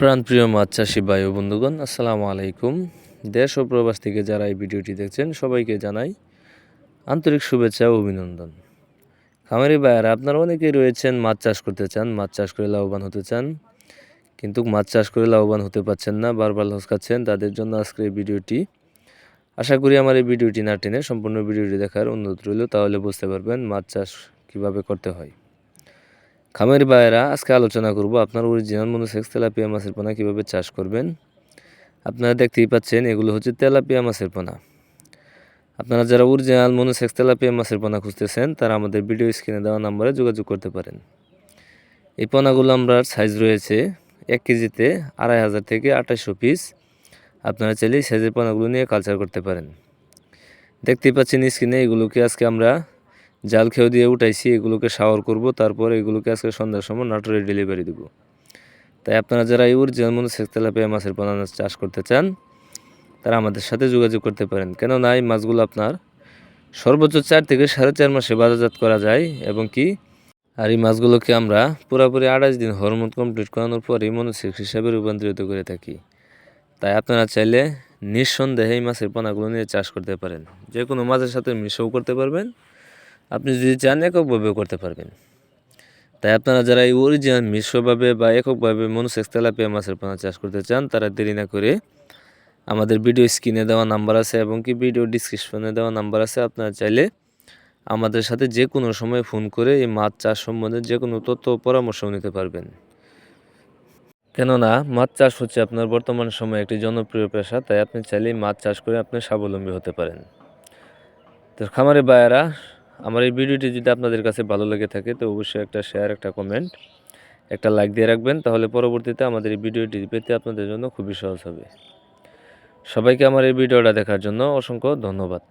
প্রাণপ্রিয় মাছ চাষি ভাই ও বন্ধুগণ, আসসালামু আলাইকুম। দেশ ও প্রবাস থেকে যারা এই ভিডিওটি দেখছেন, সবাইকে জানাই আন্তরিক শুভেচ্ছা ও অভিনন্দন। খামারি ভাইয়ারা, আপনারা অনেকেই রয়েছেন, মাছ চাষ করতে চান, মাছ চাষ করে লাভবান হতে চান, কিন্তু মাছ চাষ করে লাভবান হতে পারছেন না, বারবার লস খাচ্ছেন তাদের জন্য আজকের এই ভিডিওটি। আশা করি আমার এই ভিডিওটি না টেনে সম্পূর্ণ ভিডিওটি দেখার অনুরোধ রইল, তাহলে বুঝতে পারবেন মাছ চাষ কীভাবে করতে হয়। খামের ভাইয়েরা, আজকে আলোচনা করব আপনার অরিজিনাল মনে মনোসেক্স তেলাপিয়া মাছের পোনা কীভাবে চাষ করবেন। আপনারা দেখতেই পাচ্ছেন, এগুলো হচ্ছে তেলাপিয়া মাছের পোনা। আপনারা যারা অরিজিনাল মনে মনোসেক্স তেলাপিয়া মাছের পোনা খুঁজতেছেন, তারা আমাদের ভিডিও স্ক্রিনে দেওয়া নাম্বারে যোগাযোগ করতে পারেন। এই পোনাগুলো আমরা সাইজ রয়েছে এক কেজিতে আড়াই হাজার থেকে আঠাশশো পিস আপনারা চাইলে সাইজের পোনাগুলো নিয়ে কালচার করতে পারেন। দেখতেই পাচ্ছেন স্ক্রিনে এগুলোকে আজকে আমরা জাল খেয়ে দিয়ে উঠাইছি, এগুলোকে শাওয়ার করব, তারপর এগুলোকে আজকে সন্ধ্যার সময় নাটোরে ডেলিভারি দেবো। তাই আপনারা যারা এই অরিজিনাল মনে তেলাপিয়া মাছের পোনা চাষ করতে চান, তারা আমাদের সাথে যোগাযোগ করতে পারেন। কেননা এই মাছগুলো আপনার সর্বোচ্চ চার থেকে সাড়ে চার মাসে বাজারজাত করা যায় এবং কি, আর এই মাছগুলোকে আমরা পুরোপুরি আড়াইশ দিন হরমোন কমপ্লিট করানোর পরেই মনোসেক্স হিসাবে রূপান্তরিত করে থাকি। তাই আপনারা চাইলে নিঃসন্দেহে এই মাছের পোনাগুলো নিয়ে চাষ করতে পারেন। যে কোনো মাছের সাথে মিশও করতে পারবেন। আপনি যদি চান এককভাবেও করতে পারবেন। তাই আপনারা যারা এই অরিজিনাল মিশ্রভাবে বা এককভাবে মনুসেক্স তেলাপিয়া মাছের পোনা চাষ করতে চান, তারা দেরি না করে আমাদের ভিডিও স্ক্রিনে দেওয়া নাম্বার আছে এবং কি ভিডিও ডিসক্রিপশনে দেওয়া নাম্বার আছে। আপনারা চাইলে আমাদের সাথে যে কোনো সময় ফোন করে এই মাছ চাষ সম্বন্ধে যে কোনো তথ্য পরামর্শ নিতে পারবেন। কেননা, মাছ চাষ হচ্ছে আপনার বর্তমান সময়ে একটি জনপ্রিয় পেশা, তাই আপনি চাইলেই মাছ চাষ করে আপনি স্বাবলম্বী হতে পারেন। তো খামারে বায়ারা আমার এই ভিডিওটি যদি আপনাদের কাছে ভালো লেগে থাকে, তো অবশ্যই একটা শেয়ার একটা কমেন্ট একটা লাইক দিয়ে রাখবেন, তাহলে পরবর্তীতে আমাদের এই ভিডিওটি পেতে আপনাদের জন্য খুবই সহজ হবে। সবাইকে আমার এই ভিডিওটা দেখার জন্য অসংখ্য ধন্যবাদ।